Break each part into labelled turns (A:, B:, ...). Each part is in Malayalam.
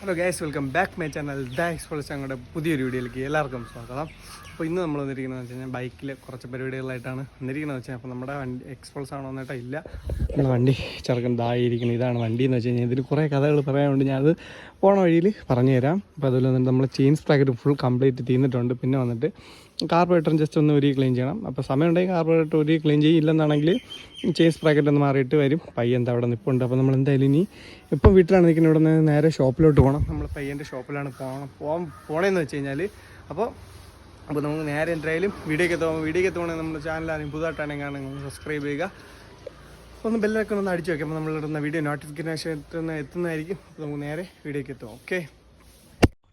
A: Hello guys welcome back my channel ദാക്സ് പൊളിച്ച് ഞങ്ങളുടെ പുതിയൊരു വീഡിയോയിലേക്ക് എല്ലാവർക്കും സ്വാഗതം. അപ്പോൾ ഇന്ന് നമ്മൾ വന്നിരിക്കുന്നത് വെച്ച് കഴിഞ്ഞാൽ ബൈക്കിൽ കുറച്ച് പരിപാടികളായിട്ടാണ് വന്നിരിക്കുന്നത് വെച്ചാൽ അപ്പോൾ നമ്മുടെ വണ്ടി എക്സ്പോൾസ് ആണോ എന്നിട്ട് ഇല്ല. നമ്മുടെ വണ്ടി ചെറുക്കൻ ഇതായിരിക്കുന്നത് ഇതാണ് വണ്ടി എന്ന് വെച്ച് കഴിഞ്ഞാൽ ഇതിൽ കുറേ കഥകൾ പറയാനുണ്ട്. ഞാനത് പോണ വഴിയിൽ പറഞ്ഞു തരാം അപ്പോൾ അതുപോലെ തന്നെ നമ്മൾ ചെയിൻസ് പാക്കറ്റ് ഫുൾ കംപ്ലീറ്റ് തീർന്നിട്ടുണ്ട്. പിന്നെ വന്നിട്ട് കാർബറേറ്ററും ജസ്റ്റ് ഒന്ന് ഒരു ക്ലീൻ ചെയ്യണം. അപ്പോൾ സമയമുണ്ടെങ്കിൽ കാർബറേറ്റർ ഒരു ക്ലീൻ ചെയ്യില്ലെന്നാണെങ്കിൽ ചേസ് പ്രാക്കറ്റ് ഒന്ന് മാറിയിട്ട് വരും. പയ്യൻ അവിടെ നിൽപ്പുണ്ട് അപ്പോൾ നമ്മൾ എന്തായാലും ഇനി ഇപ്പം വീട്ടിലാണ് നിൽക്കുന്നത്. ഇവിടെ നിന്ന് നേരെ ഷോപ്പിലോട്ട് പോകണം. നമ്മൾ പയ്യന്റെ ഷോപ്പിലാണ് പോകണം പോകാൻ പോകണമെന്ന് വെച്ച് കഴിഞ്ഞാൽ അപ്പോൾ അപ്പോൾ നമുക്ക് നേരെ എന്തായാലും വീഡിയോയ്ക്ക് എത്തുമ്പോൾ വീഡിയോയ്ക്ക് എത്തുവാണെങ്കിൽ നമ്മുടെ ചാനലാണെങ്കിൽ പുതുതായിട്ടാണെങ്കിൽ കാണുന്നത് സബ്സ്ക്രൈബ് ചെയ്യുക. ഒന്ന് ബെല്ലൊക്കെ ഒന്ന് അടിച്ചു വയ്ക്കാം അപ്പോൾ നമ്മളിടുന്ന വീഡിയോ നോട്ടിഫിക്കേഷൻ എത്തുന്ന എത്തുന്നതായിരിക്കും. അപ്പോൾ നമുക്ക് നേരെ വീഡിയോയ്ക്ക് എത്തും ഓക്കെ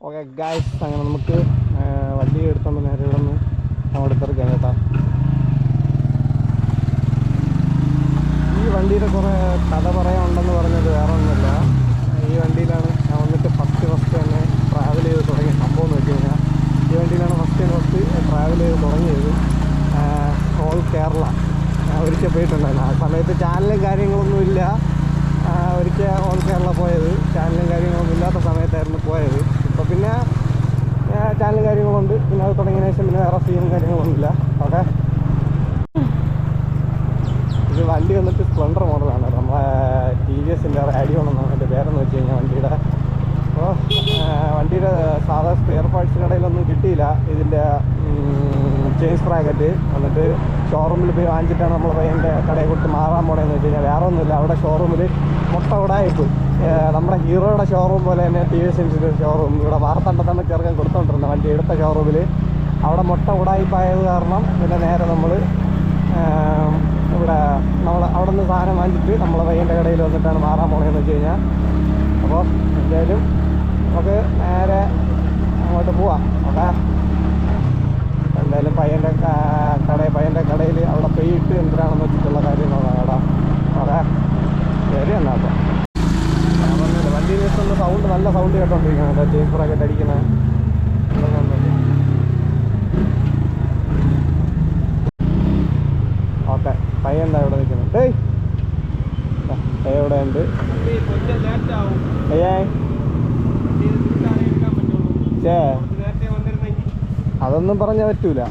A: ഓക്കെ ഗായ്സ് അങ്ങനെ നമുക്ക് വണ്ടി എടുത്തോണ്ട് നേരെ അവിടെ തിറക്കാം കേട്ടാ ഈ വണ്ടിയുടെ കുറേ കഥ പറയാനുണ്ടെന്ന് പറഞ്ഞത് വേറെ ഒന്നുമില്ല ഈ വണ്ടിയിലാണ് ഞാൻ വന്നിട്ട് ഫസ്റ്റ് ഫസ്റ്റ് തന്നെ ട്രാവൽ ചെയ്ത് തുടങ്ങിയ സംഭവം എന്ന് വെച്ച് കഴിഞ്ഞാൽ ഈ വണ്ടിയിലാണ് ഫസ്റ്റ് ഫസ്റ്റ് ട്രാവൽ ചെയ്ത് തുടങ്ങിയത് ഓൾ കേരള ഞാൻ ഒരിക്കൽ പോയിട്ടുണ്ടായിരുന്നു ആ സമയത്ത് ചാനലും കാര്യങ്ങളൊന്നും ഇല്ല ആ, ഒരിക്കൽ ഓൾ കേരള പോയത് ചാനലും കാര്യങ്ങളൊന്നും ഇല്ലാത്ത സമയത്തായിരുന്നു പോയത് ഇപ്പോൾ പിന്നെ ചാനൽ കാര്യങ്ങളുണ്ട് പിന്നെ അത് തുടങ്ങിയതിന് ശേഷം പിന്നെ വേറെ സീനും കാര്യങ്ങളൊന്നുമില്ല ഓക്കെ ഇത് വണ്ടി വന്നിട്ട് സ്പ്ലെൻഡർ മോഡലാണ് നമ്മളെ ടി വി എസിന്റെ റാഡിയോൺ എന്നാണ് എന്റെ പേരെന്ന് വെച്ച് കഴിഞ്ഞാൽ വണ്ടിയുടെ അപ്പോൾ വണ്ടിയുടെ സാധാ സ്പെയർ പാർട്സ് കടയിലൊന്നും കിട്ടിയില്ല. ഇതിന്റെ ചെയിൻ സ്പ്രാക്കറ്റ് എന്നിട്ട് ഷോറൂമിൽ പോയി വാങ്ങിച്ചിട്ടാണ് നമ്മൾ പയ്യന്റെ കടയിൽ കൊടുത്ത് മാറാൻ പോണേന്ന് വെച്ച് കഴിഞ്ഞാൽ വേറെ ഒന്നുമില്ല അവിടെ ഷോറൂമിൽ മുട്ട ഉടായിപ്പോയി നമ്മുടെ ഹീറോയുടെ ഷോറൂം പോലെ തന്നെ ടി വി എസിന്റെ ഷോറൂം ഇവിടെ വാർത്തണ്ടത്തന്നെ ചെറുക്കൻ കൊടുത്തോണ്ടിരുന്ന വണ്ടി എടുത്ത ഷോറൂമിൽ അവിടെ മുട്ട ഉടായിപ്പായത് കാരണം പിന്നെ നേരെ നമ്മൾ ഇവിടെ നമ്മൾ അവിടെ നിന്ന് സാധനം വാങ്ങിച്ചിട്ട് നമ്മളെ പയ്യന്റെ കടയിൽ വന്നിട്ടാണ് മാറാൻ പോണതെന്ന് വെച്ച് കഴിഞ്ഞാൽ അപ്പോൾ എന്തായാലും നമുക്ക് നേരെ അങ്ങോട്ട് പോവാം. ഓക്കെ? എന്തായാലും പയ്യന്റെ കടയിൽ പയ്യന്റെ കടയിൽ അവിടെ പെയ്യിട്ട് എന്തിനാണെന്ന് വെച്ചിട്ടുള്ള കാര്യങ്ങളാണ് കേട്ടോ. ഓക്കെ? ശരി എന്നാ അപ്പോൾ. ഞാൻ പറഞ്ഞില്ല വണ്ടിയിൽ വെച്ചൊന്ന് സൗണ്ട് നല്ല സൗണ്ട് കേട്ടോണ്ടിരിക്കുന്നത് ബ്രാക്കറ്റ് അടിക്കുന്നത് ഓക്കെ പയ്യൻ എന്താ ഇവിടെ നിൽക്കുന്നത് ഇവിടെ ഉണ്ട്. പയ്യേ ചേ അതൊന്നും പറഞ്ഞാൽ പറ്റൂല.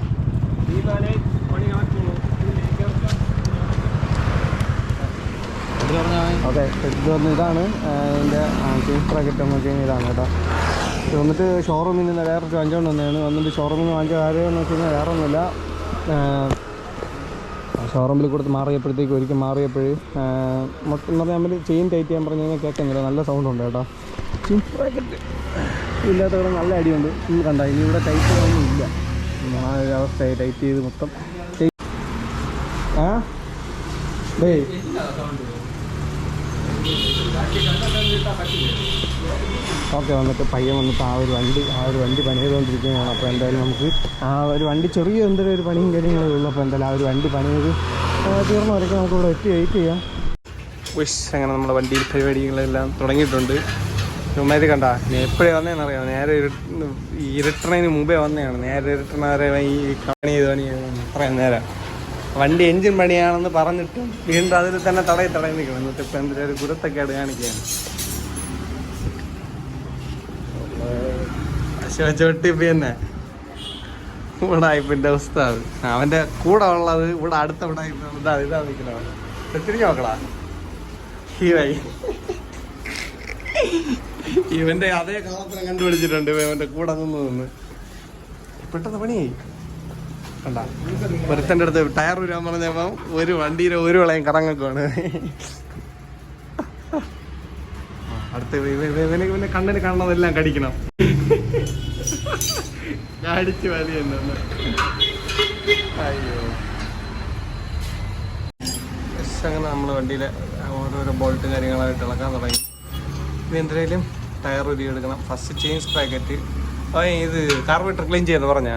A: ഓക്കെ ഇത് വന്ന് ഇതാണ് എന്റെ വെച്ച് കഴിഞ്ഞാൽ ഇതാണ് കേട്ടോ. ഇത് വന്നിട്ട് ഷോറൂമിൽ നിന്ന് വേറെ വാങ്ങിച്ചുകൊണ്ട് വന്നതാണ്. വന്നിട്ട് ഷോറൂമിൽ നിന്ന് വാങ്ങിച്ച കാര്യം എന്ന് വെച്ച് കഴിഞ്ഞാൽ വേറെ ഒന്നുമില്ല. ഷോറൂമിൽ കൊടുത്ത് മാറിയപ്പോഴത്തേക്ക് ഒരിക്കൽ മാറിയപ്പോൾ മൊത്തം പറഞ്ഞാൽ നമ്മൾ ചെയിൻ ടൈറ്റ് ചെയ്യാൻ പറഞ്ഞു കഴിഞ്ഞാൽ കേൾക്കുന്നില്ല നല്ല സൗണ്ട് ഉണ്ട് കേട്ടോ. ബ്രാക്കറ്റ് ഇല്ലാത്ത ഇവിടെ നല്ല അടിയുണ്ട്. ഇന്ന് കണ്ട ഇനി ഇവിടെ ടൈറ്റ് ഒന്നും ഇല്ല. ആ ഒരു അവസ്ഥയായി ടൈറ്റ് ചെയ്ത് മൊത്തം. ആ ഓക്കെ വന്നിട്ട് പയ്യൻ വന്നിട്ട് ആ ഒരു വണ്ടി ആ ഒരു വണ്ടി പണി ചെയ്തുകൊണ്ടിരിക്കുകയാണ് അപ്പോൾ എന്തായാലും നമുക്ക് ആ ഒരു വണ്ടി ചെറിയ എന്തെങ്കിലും ഒരു പണിയും കാര്യങ്ങളും ഉള്ളൂ. അപ്പോൾ എന്തായാലും ആ ഒരു വണ്ടി പണി ചെയ്ത് വരയ്ക്കും വരയ്ക്ക് നമുക്ക് ഇവിടെ എത്തി വെയിറ്റ് ചെയ്യാം. വിഷ് അങ്ങനെ നമ്മുടെ വണ്ടിയിൽ പരിപാടികളെല്ലാം തുടങ്ങിയിട്ടുണ്ട്. ചുമ്മാരി കണ്ട? എപ്പോഴേ വന്നതെന്ന് അറിയാം നേരെ ഇരു- ഇരുട്ടണതിന് മുമ്പേ വന്നതാണ് നേരെ ഇരുട്ടണവരെ ഈ പണി ചെയ്ത് പണി പറയാം നേരം. വണ്ടി എഞ്ചിൻ പണിയാണെന്ന് പറഞ്ഞിട്ടും വീണ്ടും അതിൽ തന്നെ തടയി തടയി നിൽക്കണം. എന്നിട്ട് ഇപ്പം എന്തൊരു ഒരു ഗുരുത്തൊക്കെയാണ് കാണിക്കുകയാണ്? ചോട്ടി പിന്നെ ഉടായ്പിന്റെ അവസ്ഥ അത് അവന്റെ കൂടെ ഉള്ളത് ഇവിടെ അടുത്ത ഉടായ്പ ഇതാ ഇതാ നിൽക്കണവൻ തിരിഞ്ഞു നോക്കടാ. ഈ വൈ ഇവന്റെ അതേ കളത്തിനെ കണ്ടുപിടിച്ചിട്ടുണ്ട് ഇവന്റെ കൂടെ നിന്ന് നിന്ന്. പെട്ടെന്ന് പണിയായി. കണ്ട? ഒരുത്തന്റെ അടുത്ത് ടയർ വരാൻ പറഞ്ഞപ്പം ഒരു വണ്ടിയിലെ ഒരു വിളയും കറങ്ങക്കുവാണ് അടുത്ത ഇവനെ ഇവനെ കണ്ണിന് കാണുന്നതെല്ലാം കടിക്കണം. അടിച്ച് വലിയ അയ്യോ. അങ്ങനെ നമ്മൾ വണ്ടിയിലെ ഓരോരോ ബോൾട്ട് കാര്യങ്ങളായിട്ട് ഇളക്കാൻ തുടങ്ങി. ഇത് എന്തിനേലും ടയർ ഉരി എടുക്കണം. ഫസ്റ്റ് ചെയിൻസ് അപ്പോൾ ഇത് കാർബറേറ്റർ ക്ലീൻ ചെയ്യാന്ന് പറഞ്ഞാ?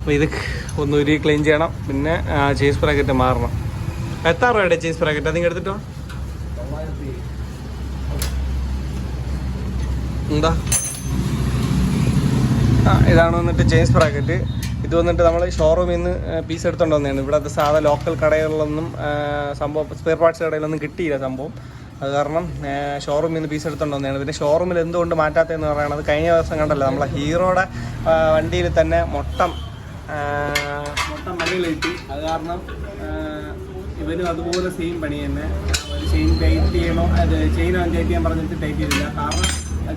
A: അപ്പോൾ ഇത് ഒന്ന് ഉരി ക്ലീൻ ചെയ്യണം. പിന്നെ ചെയിൻസ് പാക്കറ്റ് മാറണം. എത്ര രൂപയുടെ ചെയിൻസ് പാക്കറ്റ് നിങ്ങൾ എടുത്തിട്ടോ? എന്താ? ആ ഇതാണ് വന്നിട്ട് ചെയിൻസ് ബ്രാക്കറ്റ് ഇത് വന്നിട്ട് നമ്മൾ ഷോറൂമിൽ നിന്ന് പീസ് എടുത്തോണ്ട് വന്നതാണ്. ഇവിടെ അത് സാധാ ലോക്കൽ കടകളിലൊന്നും സംഭവം സ്പെയർ പാർട്സ് കടയിലൊന്നും കിട്ടിയില്ല സംഭവം. അത് കാരണം ഷോറൂമിൽ നിന്ന് പീസ് വന്നതാണ്. പിന്നെ ഷോറൂമിൽ എന്തുകൊണ്ട് മാറ്റാത്തതെന്ന് പറയുന്നത് കഴിഞ്ഞ ദിവസം കണ്ടല്ലോ നമ്മളെ ഹീറോയുടെ വണ്ടിയിൽ തന്നെ മൊട്ടം മൊട്ടം പണികൾ കിട്ടി അത് കാരണം ഇവരും അതുപോലെ സെയിം പണി തന്നെ. ചെയിൻ ടൈറ്റ് ചെയ്യണോ അത് ചെയിൻ ടൈറ്റ് ചെയ്യാൻ പറഞ്ഞിട്ട് ടൈറ്റ് ചെയ്തില്ല. കാരണം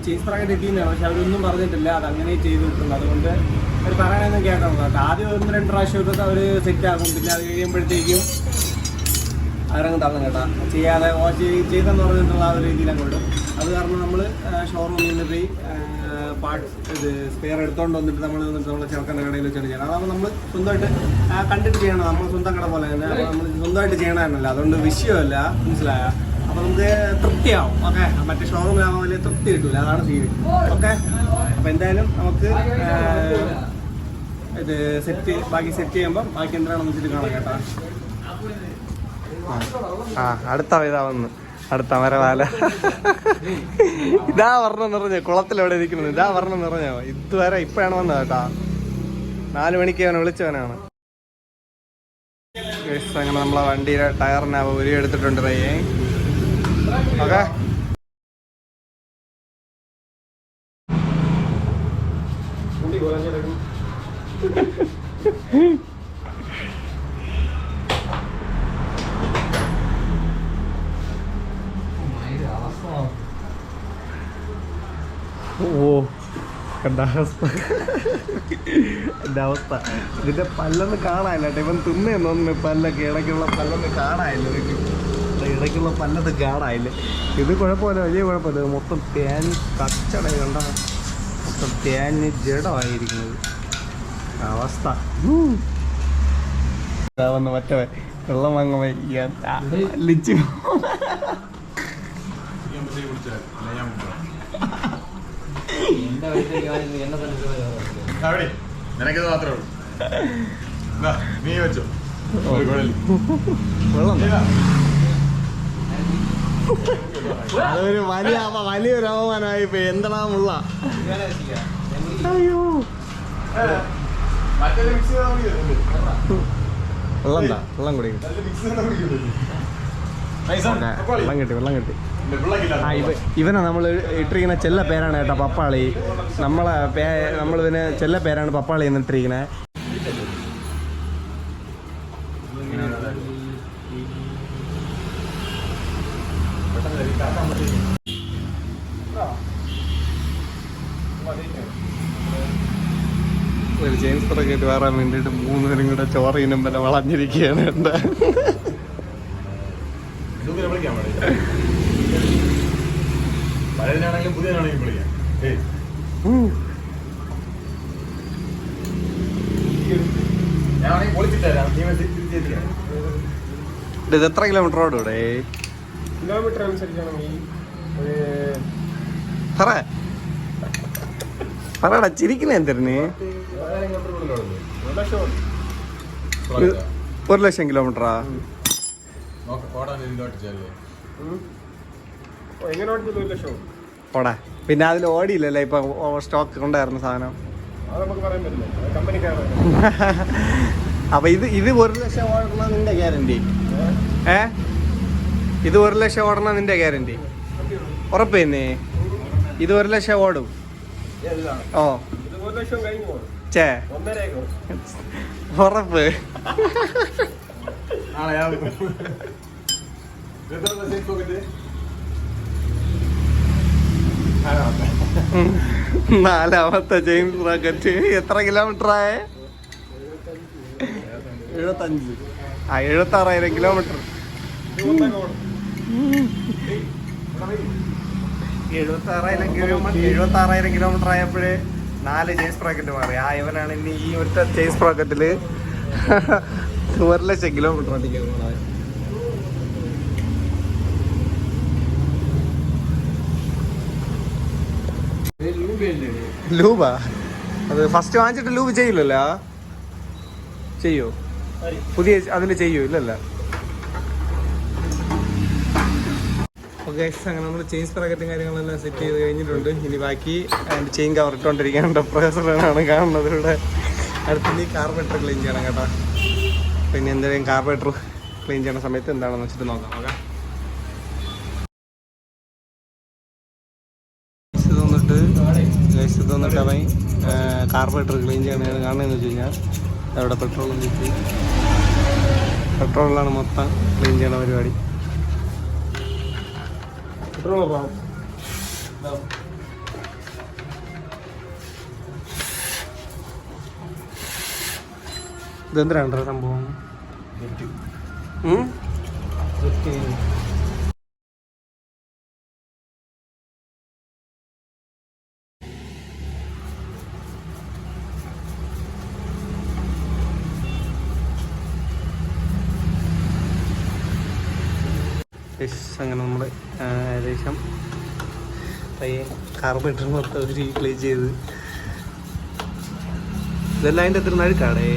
A: ചേസ് പ്രാങ്ക് തെറ്റിയെന്നാണ് പക്ഷെ അവരൊന്നും പറഞ്ഞിട്ടില്ല. അത് അങ്ങനെ ചെയ്ത് വിട്ടുണ്ട് അതുകൊണ്ട് അവർ പറയാനൊന്നും കേൾക്കണം ആദ്യം ഒന്ന് രണ്ട് പ്രാവശ്യം അവർ സെറ്റ് ആകും പിന്നെ അത് കഴിയുമ്പോഴത്തേക്കും അവരങ്ങ് തള്ളും കേട്ടോ. ചെയ്യാതെ വാഷ് ചെയ്- ചെയ്തെന്ന് പറഞ്ഞിട്ടുള്ള ആ ഒരു രീതിയിൽ അങ്ങോട്ട് അത് കാരണം നമ്മൾ ഷോറൂമിൽ നിന്ന് പോയി പാർട്സ് ഇത് സ്പെയർ എടുത്തോണ്ട് വന്നിട്ട് നമ്മൾ വന്നിട്ട് നമ്മൾ ചെറുക്കന്റെ കടയിൽ വെച്ചാണ് ചെയ്യണം. അതാകുമ്പോൾ നമ്മൾ സ്വന്തമായിട്ട് കണ്ടിട്ട് ചെയ്യണം. നമ്മൾ സ്വന്തം കട പോലെ തന്നെ. നമ്മൾ സ്വന്തമായിട്ട് ചെയ്യണമെന്നല്ല അതുകൊണ്ട് വിഷയമല്ല. മനസ്സിലായ? അപ്പോൾ നമുക്ക് തൃപ്തിയാവും. ഓക്കെ? മറ്റേ ഷോറൂമിലാകുമ്പോൾ വലിയ തൃപ്തി കിട്ടില്ല അതാണ് ഫീൽ ഓക്കെ? അപ്പോൾ എന്തായാലും നമുക്ക് ഇത് സെറ്റ് ബാക്കി സെറ്റ് ചെയ്യുമ്പോൾ ബാക്കി എന്തിനാണെന്ന് വെച്ചിട്ട് കാണാം കേട്ടോ. ആ അടുത്ത ഇതാ വന്ന്. അടുത്ത മരവാല ഇതാ വർണം നിറഞ്ഞ. കുളത്തിൽ എവിടെ ഇരിക്കുന്നത്. ഇതാ വർണം നിറഞ്ഞോ ഇതുവരെ ഇപ്പോഴാണ് വന്നത് കേട്ടാ. നാല് മണിക്ക് അവനെ വിളിച്ചവനാണ്. അങ്ങനെ നമ്മളെ വണ്ടിയുടെ ടയറിനെ ഉരി എടുത്തിട്ടുണ്ട് റയ്യേ ഓക്കെ. ഓ അവസ്ഥ ഇതിന്റെ പല്ലൊന്ന് കാണാനില്ല കേട്ടോ. ഇവൻ തിന്നേന്നൊന്ന് തോന്നുന്നു പല്ലൊക്കെ. ഇടയ്ക്കുള്ള പല്ലൊന്ന് കാണാനില്ല. ഇടയ്ക്കുള്ള പല്ലത് കാണാനില്ല. ഇത് കുഴപ്പമില്ല. വലിയ കുഴപ്പമില്ല. മൊത്തം തേൻ കച്ചട കണ്ട മൊത്തം തേൻ ജഡമായിരിക്കുന്നത്. അവസ്ഥ. വന്ന് മറ്റേ വെള്ളം വാങ്ങുമ്പോ ലിച്ചു
B: നിനക്കിത് മാത്രമേ ഉള്ളൂ. ദാ, നീ വെച്ചോ.
A: അതൊരു വലിയ അപ- വലിയൊരു അവമാനമായി ഇപ്പൊ അയ്യോ.
B: mix ചെയ്താ മതിയല്ലോ.
A: വെള്ളം എന്താ വെള്ളം കുടിക്കും. വെള്ളം കിട്ടി വെള്ളം കിട്ടി.
B: ഇല്ല, പിള്ളേക്കില്ല.
A: ആ ഇവ ഇവനെ നമ്മൾ ഇട്ടിരിക്കുന്ന ചെല്ല പേരാണ് കേട്ടോ പപ്പാളി. നമ്മളെ പേ നമ്മൾ ഇവന് ചെല്ല പേരാണ് പപ്പാളി എന്നിട്ടിരിക്കണേ ഒരു ജെയിംസ് പ്രൊക്കറ്റ് വരാൻ വേണ്ടിയിട്ട് മൂന്നുപേരും കൂടെ ചോറ ഇനം വരെ വളഞ്ഞിരിക്കുകയാണ് എന്താ?
B: വിളിക്കാം അവിടെ. പഴയതിനാണെങ്കിലും പുതിയതിനാണെങ്കിലും വിളിക്കാം. ഏയ്, ഞാനാണെങ്കിൽ നീ
A: ഇത് എത്ര കിലോമീറ്റർ ഓടും ഇവിടെ?
C: കിലോമീറ്റർ
A: പറയടാ ചിരിക്കുന്ന എന്തിന്
C: ഒരു ലക്ഷം
A: കിലോമീറ്ററാ? പിന്നെ അതിൽ ഓടിയില്ലല്ലേ? ഇപ്പൊ സ്റ്റോക്ക് ഉണ്ടായിരുന്ന സാധനം. അപ്പൊ ഇത് ഇത് ഒരു ലക്ഷം ഓടണ നിന്റെ ഗ്യാരണ്ടി ഏ? ഇത് ഒരു ലക്ഷം ഓടണ നിന്റെ ഗ്യാരണ്ടി ഉറപ്പേന്നേ ഇത് ഒരു ലക്ഷം ഓടും. ഓ.
C: ഇത് ഒരു ലക്ഷം കഴിഞ്ഞു പോകും
A: ചേ ഉറപ്പ്.
B: നാലാമത്തെ.
A: James racket. എത്ര കിലോമീറ്റർ ആയ? എഴുപത്തഞ്ച്. ആ എഴുപത്തി ആറായിരം കിലോമീറ്റർ എഴുപത്തി ആറായിരം കിലോമീറ്റർ എഴുപത്തി ആറായിരം കിലോമീറ്റർ ആയപ്പോഴേ നാല് ചേസ് പ്രോക്കറ്റ് മാറി. ആ ഇവനാണ് ഇനി ഈ ഒറ്റ ചേസ് പ്രോക്കറ്റിൽ ഒരു ലക്ഷം കിലോമീറ്റർ ഓടിക്കുന്നത് ലൂബ? അത് ഫസ്റ്റ് വാങ്ങിച്ചിട്ട് ലൂബ് ചെയ്യില്ലല്ലോ? ചെയ്യോ? പുതിയ അതിൽ ചെയ്യോ? ഇല്ലല്ല. അങ്ങനെ നമ്മൾ ചെയിൻ സ്പ്രാക്കറ്റും കാര്യങ്ങളെല്ലാം സെറ്റ് ചെയ്ത് കഴിഞ്ഞിട്ടുണ്ട്. ഇനി ബാക്കി ചെയിൻ കവർ ഇട്ടുകൊണ്ടിരിക്കാനുണ്ട് പ്രൊഫസറാണ് കാണുന്നത് ഇവിടെ. അടുത്ത് ഈ കാർബറേറ്റർ ക്ലീൻ ചെയ്യണം കേട്ടോ. പിന്നെ എന്തെങ്കിലും കാർബേറ്റർ ക്ലീൻ ചെയ്യുന്ന സമയത്ത് എന്താണെന്ന് വെച്ചിട്ട് നോക്കാം. നോക്കാം ഇത് ഇത് അവൻ കാർബറേറ്റർ ക്ലീൻ ചെയ്യണ കാണണമെന്ന് വെച്ച് കഴിഞ്ഞാൽ അവിടെ പെട്രോൾ ഒന്നിച്ച് പെട്രോളിലാണ് മൊത്തം ക്ലീൻ ചെയ്യണ പരിപാടി.
C: പെട്രോൾ
A: ഇതെന്തിനാണ് സംഭവം? അങ്ങനെ നമ്മൾ ഏകദേശം പയ്യെ കാർബറേറ്റർ മൊത്തം ഒരു ക്ലീൻ ചെയ്ത്. ഇതെല്ലാം അതിന്റെ എത്ര നഴുക്കാടേ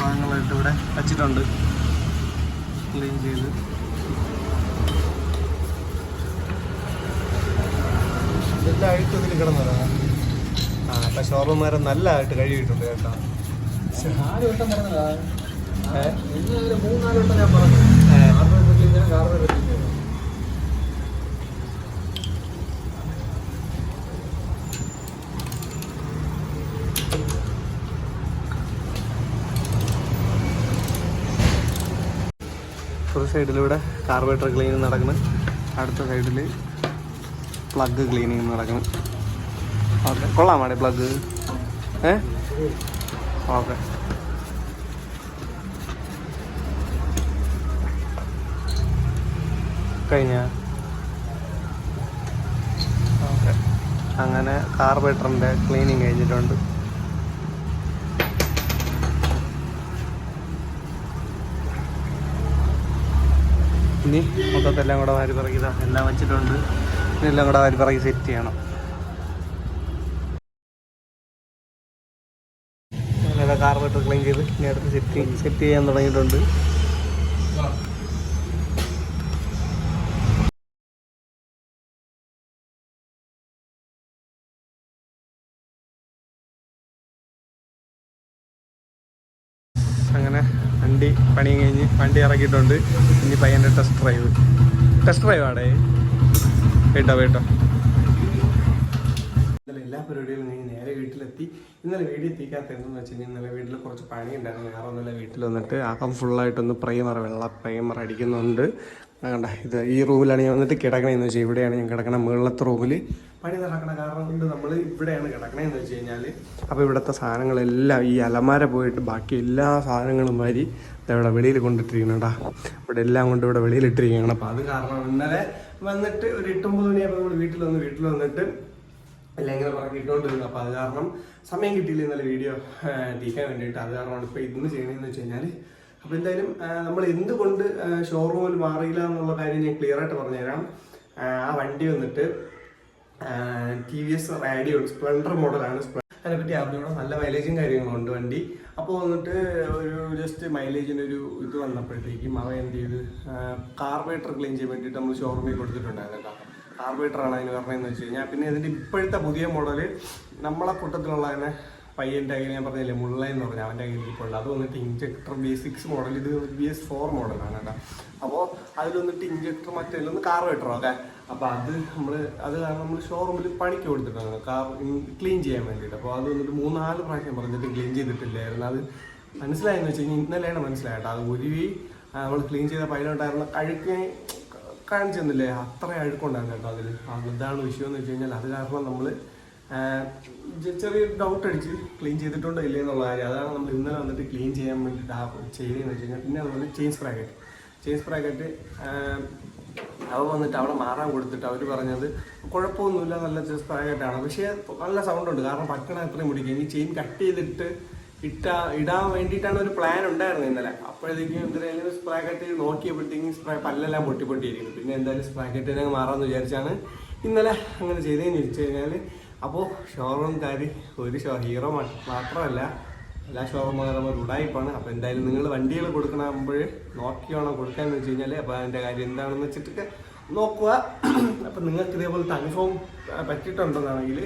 A: ഭാഗങ്ങളായിട്ട് ഇവിടെ വച്ചിട്ടുണ്ട്. ക്ലീൻ ചെയ്ത്. ഇതെല്ലാം അഴുക്ക് ഇതിൽ കിടന്നതാ. ആ അപ്പം ഷോറൂമാരെ നല്ലതായിട്ട് കഴുകിയിട്ടുണ്ട് കേട്ടോ.
C: നാല് വട്ടം പറഞ്ഞതാ മൂന്നാൽ വട്ടം ഞാൻ പറഞ്ഞു.
A: ഏ.
C: കാർബൺ
A: സൈഡിലൂടെ കാർബേറ്റർ ക്ലീനിങ് നടക്കുന്നു അടുത്ത സൈഡിൽ പ്ലഗ് ക്ലീനിങ് നടക്കുന്നു ഓക്കെ. കൊള്ളാം കൊള്ളാമാടെ പ്ലഗ് ഏ? ഓക്കെ. കഴിഞ്ഞ? ഓക്കെ. അങ്ങനെ കാർബേറ്ററിന്റെ ക്ലീനിങ് കഴിഞ്ഞിട്ടുണ്ട്. ഇനി മൊത്തത്തെല്ലാം കൂടെ വാരി പറക്കി എല്ലാം വെച്ചിട്ടുണ്ട്. ഇനി എല്ലാം കൂടെ വാരി പറക്കി സെറ്റ് ചെയ്യണം. അങ്ങനെ കാർബറേറ്റർ ക്ലീൻ ചെയ്ത് ഇനി അടുത്ത് സെറ്റ് സെറ്റ് ചെയ്യാൻ തുടങ്ങിയിട്ടുണ്ട്. വണ്ടി ഇറക്കിയിട്ടുണ്ട് ഇനി പയ്യന്റെ ടെസ്റ്റ് ഡ്രൈവ് ടെസ്റ്റ് ഡ്രൈവ് ആടേ. കേട്ടോ കേട്ടോ. ഇന്നലെ എല്ലാ പരിപാടികളും ഞാൻ നേരെ വീട്ടിലെത്തി. ഇന്നലെ വീട്ടിൽ എത്തിക്കാത്ത എന്തെന്ന് വെച്ച് കഴിഞ്ഞാൽ ഇന്നലെ വീട്ടിൽ കുറച്ച് പണി ഉണ്ടായിരുന്നു വേറെ ഒന്നുമില്ല വീട്ടിൽ വന്നിട്ട് അപ്പം ഫുള്ളായിട്ടൊന്ന് പ്രൈമർ വെള്ള പ്രൈമർ അടിക്കുന്നുണ്ട്. കണ്ട ഇത് ഈ റൂമിലാണ് ഞാൻ വന്നിട്ട് കിടക്കണമെന്ന് വെച്ചാൽ ഇവിടെയാണ് ഞാൻ കിടക്കണ മുകളിലത്തെ റൂമിൽ പണി നടക്കണ കാരണം കൊണ്ട് നമ്മൾ ഇവിടെയാണ് കിടക്കണമെന്ന് വെച്ച് കഴിഞ്ഞാൽ അപ്പോൾ ഇവിടുത്തെ സാധനങ്ങളെല്ലാം ഈ അലമാര പോയിട്ട് ബാക്കി എല്ലാ സാധനങ്ങളും ദേ ഇവിടെ വെളിയിൽ കൊണ്ടിട്ടിരിക്കണടാ. ഇവിടെ എല്ലാം കൊണ്ട് ഇവിടെ വെളിയിലിട്ടിരിക്കുകയാണ് അപ്പോൾ അത് കാരണം ഇന്നലെ വന്നിട്ട് ഒരു എട്ടൊമ്പത് മണിയായപ്പോൾ നമ്മൾ വീട്ടിൽ വന്ന് വീട്ടിൽ വന്നിട്ട് എല്ലാം ഇങ്ങനെ പറഞ്ഞിട്ടുകൊണ്ടിരുന്നു അപ്പോൾ അത് കാരണം സമയം കിട്ടിയില്ല ഇന്നലെ വീഡിയോ തീക്കാൻ വേണ്ടിയിട്ട്. അത് കാരണമാണ് ഇപ്പോൾ ഇന്ന് ചെയ്യണമെന്ന് വെച്ച് കഴിഞ്ഞാൽ അപ്പോൾ എന്തായാലും നമ്മൾ എന്തുകൊണ്ട് ഷോറൂമിൽ മാറിയില്ല എന്നുള്ള കാര്യം ഞാൻ ക്ലിയർ ആയിട്ട് പറഞ്ഞുതരാം. ആ, ആ വണ്ടി വന്നിട്ട് T V S Radeon Splendor മോഡലാണ് അതിനെപ്പറ്റി അറിഞ്ഞോളാം നല്ല മൈലേജും കാര്യങ്ങളും ഉണ്ട് വണ്ടി. അപ്പോൾ വന്നിട്ട് ഒരു ജസ്റ്റ് മൈലേജിന്റെ ഒരു ഇത് വന്നപ്പോഴത്തേക്കും അവ എന്ത് ചെയ്ത്? കാർബറേറ്റർ ക്ലീൻ ചെയ്യാൻ വേണ്ടിയിട്ട് നമ്മൾ ഷോറൂമിൽ കൊടുത്തിട്ടുണ്ടായിരുന്നു കേട്ടോ. കാർബറേറ്ററാണ് അതിന് പറഞ്ഞതെന്ന് വെച്ച് കഴിഞ്ഞാൽ പിന്നെ ഇതിന്റെ ഇപ്പോഴത്തെ പുതിയ മോഡൽ നമ്മളെ കൂട്ടത്തിലുള്ള തന്നെ പയ്യന്റെ കയ്യിൽ ഞാൻ പറഞ്ഞില്ലേ മുള്ള എന്ന് പറഞ്ഞാൽ അവന്റെ കയ്യിൽ ഇപ്പോൾ അത് വന്നിട്ട് ഇഞ്ചക്ടർ ബി സിക്സ് മോഡൽ ഇത് ബി എസ് ഫോർ മോഡലാണ് കേട്ടോ. അപ്പോൾ അതിൽ വന്നിട്ട് ഇഞ്ചക്ടർ മറ്റേ ഒന്ന് കാർബറേറ്ററോ ഒക്കെ അപ്പോൾ അത് നമ്മൾ അത് കാരണം നമ്മൾ ഷോറൂമിൽ പണിക്ക് കൊടുത്തിട്ടാണ്. കാർ ക്ലീൻ ചെയ്യാൻ വേണ്ടിയിട്ട്. അപ്പോൾ അത് വന്നിട്ട് മൂന്നാൽ പ്രാവശ്യം പറഞ്ഞിട്ട് ക്ലീൻ ചെയ്തിട്ടില്ലായിരുന്നു. അത് മനസ്സിലായെന്ന് വെച്ച് കഴിഞ്ഞാൽ ഇന്നലെയാണ് മനസ്സിലായിട്ട് അത് ഒരുവി നമ്മൾ ക്ലീൻ ചെയ്ത പൈലുണ്ടായിരുന്ന കഴുക്ക് കാണിച്ചു തന്നില്ലേ അത്ര അഴുക്കുണ്ടായിരുന്നു കേട്ടോ അതിൽ അതാണ് വിഷയം എന്ന് വെച്ച് കഴിഞ്ഞാൽ അത് കാരണം നമ്മൾ ചെറിയ ഡൗട്ട് അടിച്ച് ക്ലീൻ ചെയ്തിട്ടുണ്ടോ ഇല്ലേ എന്നുള്ള കാര്യം. അതാണ് നമ്മൾ ഇന്നലെ വന്നിട്ട് ക്ലീൻ ചെയ്യാൻ വേണ്ടിയിട്ട് ആ ചെയ്യുന്നതെന്ന് വെച്ച് കഴിഞ്ഞാൽ പിന്നെ അതുപോലെ ചെയിൻസ് ബ്രാക്കറ്റ് ചെയിൻസ് സ്പ്രാക്കറ്റ് അവ വന്നിട്ട് അവിടെ മാറാൻ കൊടുത്തിട്ട് അവർ പറഞ്ഞത് കുഴപ്പമൊന്നുമില്ല നല്ല സ്പ്രാക്കറ്റാണ് പക്ഷേ നല്ല സൗണ്ട് ഉണ്ട് കാരണം പട്ടണം അത്രയും പിടിക്കും ഇനി ചെയിൻ കട്ട് ചെയ്തിട്ട് ഇട്ടാ ഇടാൻ വേണ്ടിയിട്ടാണ് ഒരു പ്ലാൻ ഉണ്ടായിരുന്നത് ഇന്നലെ. അപ്പോഴത്തേക്കും എന്തായാലും ചെയ്ത് നോക്കിയപ്പോഴത്തേക്കും സ്പ്രേ പല്ലെല്ലാം പൊട്ടി പൊട്ടിയിരിക്കുന്നു പിന്നെ എന്തായാലും സ്പ്രാക്കറ്റിനെ മാറാമെന്ന് വിചാരിച്ചാണ് ഇന്നലെ അങ്ങനെ ചെയ്തതെന്ന് ചോദിച്ചു കഴിഞ്ഞാൽ അപ്പോൾ ഷോറൂംകാർ ഒരു ഷോ ഹീറോ മാത്രമല്ല എല്ലാ ഷോറൂമുകാരും ഒരു ഉടായ്പാണ് അപ്പോൾ എന്തായാലും നിങ്ങൾ വണ്ടികൾ കൊടുക്കണമ്പോൾ നോക്കിയാണോ വേണം കൊടുക്കാന്ന് വെച്ച് കഴിഞ്ഞാൽ അപ്പോൾ അതിന്റെ കാര്യം എന്താണെന്ന് വെച്ചിട്ടൊക്കെ നോക്കുക. അപ്പം നിങ്ങൾക്ക് ഇതേപോലത്തെ അനുഭവം പറ്റിയിട്ടുണ്ടെന്നാണെങ്കിൽ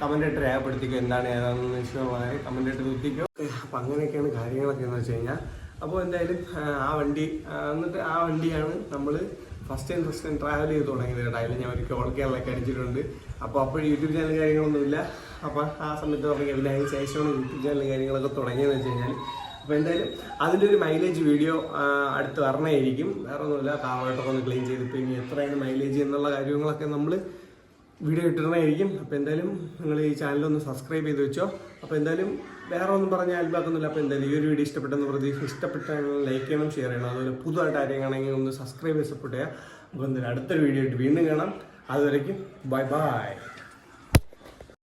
A: കമന്റ് ആയിട്ട് രേഖപ്പെടുത്തിക്കോ എന്താണ് ഏതാണെന്ന് വെച്ചാൽ കമന്റ് ആയിട്ട് നിർത്തിക്കോ അപ്പം അങ്ങനെയൊക്കെയാണ് കാര്യങ്ങളൊക്കെ എന്ന് വെച്ച് കഴിഞ്ഞാൽ അപ്പോൾ എന്തായാലും ആ, വണ്ടി എന്നിട്ട് ആ വണ്ടിയാണ് നമ്മൾ first time first time travel ചെയ്ത് തുടങ്ങിയത് കേട്ടോ. അതിൽ ഞാൻ ഒരു കോൾ കേരളൊക്കെ അടിച്ചിട്ടുണ്ട്. അപ്പോൾ അപ്പോഴും യൂട്യൂബ് ചാനൽ കാര്യങ്ങളൊന്നുമില്ല. അപ്പോൾ ആ സമയത്ത് തുടങ്ങി പിന്നെ അതിന് ശേഷമാണ് യൂട്യൂബ് ചാനൽ കാര്യങ്ങളൊക്കെ തുടങ്ങിയതെന്ന് വെച്ച് കഴിഞ്ഞാൽ അപ്പോൾ എന്തായാലും അതിന്റെ ഒരു മൈലേജ് വീഡിയോ അടുത്ത് വരണമായിരിക്കും വേറെ ഒന്നുമില്ല കാറായിട്ടൊക്കെ ഒന്ന് ക്ലീൻ ചെയ്തിട്ട് ഇനി എത്രയാണ് മൈലേജ് എന്നുള്ള കാര്യങ്ങളൊക്കെ നമ്മൾ വീഡിയോ ഇട്ടിടണമായിരിക്കും അപ്പോൾ എന്തായാലും നിങ്ങൾ ഈ ചാനലൊന്ന് സബ്സ്ക്രൈബ് ചെയ്ത് വെച്ചോ. അപ്പോൾ എന്തായാലും വേറെ ഒന്നും പറഞ്ഞാൽ അയൽവാക്കൊന്നുമില്ല. അപ്പോൾ എന്തായാലും ഈ ഒരു വീഡിയോ ഇഷ്ടപ്പെട്ടെന്ന് പ്രതീക്ഷ ഇഷ്ടപ്പെട്ടാണെങ്കിൽ ലൈക്ക് ചെയ്യണം ഷെയർ ചെയ്യണം. അതുപോലെ പുതുതായിട്ട് ആരെയും ആണെങ്കിൽ ഒന്ന് സബ്സ്ക്രൈബ് ചെയ്ത് സപ്പോർട്ട് അപ്പോൾ എന്തായാലും അടുത്തൊരു വീഡിയോ ആയിട്ട് വീണ്ടും കാണാം. അതുവരേക്കും ബൈ ബൈ